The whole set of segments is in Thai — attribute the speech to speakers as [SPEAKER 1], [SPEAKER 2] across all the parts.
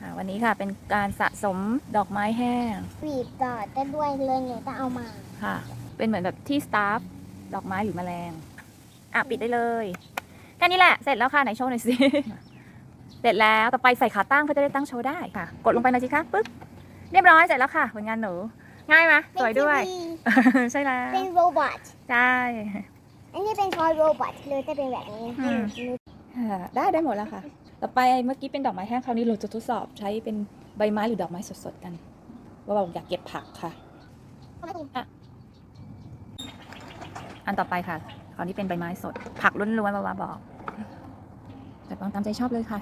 [SPEAKER 1] ค่ะวันนี้ค่ะเป็นการสะสมดอกไม้แห้ง
[SPEAKER 2] ปีดต่อได้ด้วยเลยเนี่ยจะเอามา
[SPEAKER 1] ค่ะ เป็นเหมือนแบบที่สตาฟดอกไม้หรือแมลงอะปิดได้เลยแค่นี้แหละเสร็จแล้วค่ะไหนโชว์หน่อยสิเสร็จแล้วต่อไปใส่ขาตั้งเพื่อจะได้ตั้งโชว์ได้ค่ะ กดลงไปหน่อยสิคะปึ๊บเรียบร้อยเสร็จแล้วค่ะผลงานหนู ง่ายไหมสวยด้วย
[SPEAKER 2] เป็น
[SPEAKER 1] ใช่แล้ว
[SPEAKER 2] ทีวีเป็นโรบอท
[SPEAKER 1] ใช่
[SPEAKER 2] อันนี้เป็นทอยโรบอทเลยจะเป็นแบบนี้
[SPEAKER 1] อืมค่ะได้ได้หมดแล้วค่ะ ต่อไปเมื่อกี้เป็นดอกไม้แห้งคราวนี้เราจะทดสอบใช้เป็นใบไม้หรือดอกไม้สดๆกันว่าเราอยากเก็บผักค่ะอันต่อไปค่ะคราวนี้เป็นใบไม้สด ผักล้วนๆบาวาบอก แต่ต้องตามใจชอบเลยค่ะ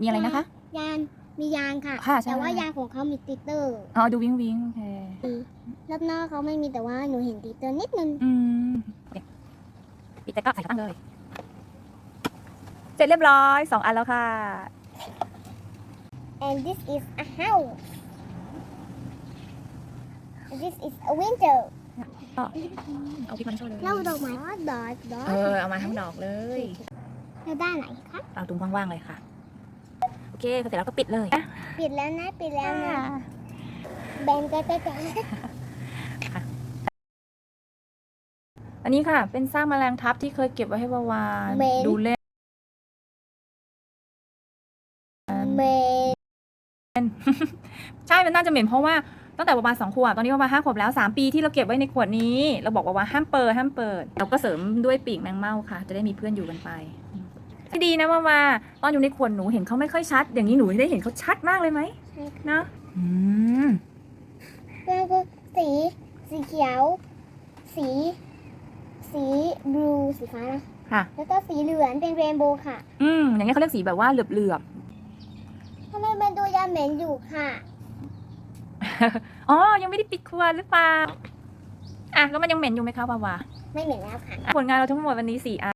[SPEAKER 1] มีอะไรนะคะ
[SPEAKER 2] ยางมียางค่ะ
[SPEAKER 1] ค่ะใช่
[SPEAKER 2] แต่ว่ายางของเขามีติตเตอร์
[SPEAKER 1] อ๋อดูวิงวิงโอเค
[SPEAKER 2] รอบหน้าเขาไม่มีแต่ว่าหนูเห็นติตเตอร์นิดนึง
[SPEAKER 1] อืมโอเคปิดแต่ก็ใส่ขาตั้งเลย เสร็จเรียบร้อยสองอันแล้วค่ะ
[SPEAKER 2] and this is a house and this is a window
[SPEAKER 1] เอาพี่มันโชว์เลย
[SPEAKER 2] เล่าดอกไม้ว่าดอกดอก
[SPEAKER 1] เออเอามาทั้งดอกเลย
[SPEAKER 2] แล้วด้านไหนคะ
[SPEAKER 1] เอาตรงว่างๆเลยค่ะ โอเคเสร็จแล้วก็ปิดเลย
[SPEAKER 2] ปิดแล้วนะ ปิดแล้วนะ แบนก็จะจะ
[SPEAKER 1] อันนี้ค่ะ เป็นซากแมลงทับที่เคยเก็บไว้ให้วาวาดูเล่น ใช่มันน่าจะเหม็นเพราะว่าตั้งแต่ประมาณสองขวบตอนนี้ประมาณห้าขวบแล้วสามปีที่เราเก็บไว้ในขวดนี้ เราบอกว่าว่าห้ามเปิดห้ามเปิด เราก็เสริมด้วยปีกแมงเม่าค่ะ จะได้มีเพื่อนอยู่กันไปดีนะว่าว่าตอนอยู่ในขวดหนูเห็นเขาไม่ค่อยชัด อย่างนี้หนูได้เห็นเขาชัดมากเลยไหม
[SPEAKER 2] ใช่ค่ะ
[SPEAKER 1] เนาะอืม
[SPEAKER 2] ก็คือสีสีเขียว สี สีบลูสีฟ้านะ
[SPEAKER 1] ค่ะ
[SPEAKER 2] แล้วก็สีเหลืองเป็นเรนโบว์ค่ะ
[SPEAKER 1] อืมอย่างนี้ยเขาเรียกสีแบบว่าเหลือบ
[SPEAKER 2] ทำไมมันดูยา เหม็นอยู่ค่ะ
[SPEAKER 1] ๆอ๋อ ยังไม่ได้ปิดขวดหรือเปล่า อะ แล้วมันยังเหม็นอยู่ไหมคะวาวา
[SPEAKER 2] ไม่เหม็นแล้วค่ะ
[SPEAKER 1] ผลงานเราทั้งหมดวันนี้สี่อัน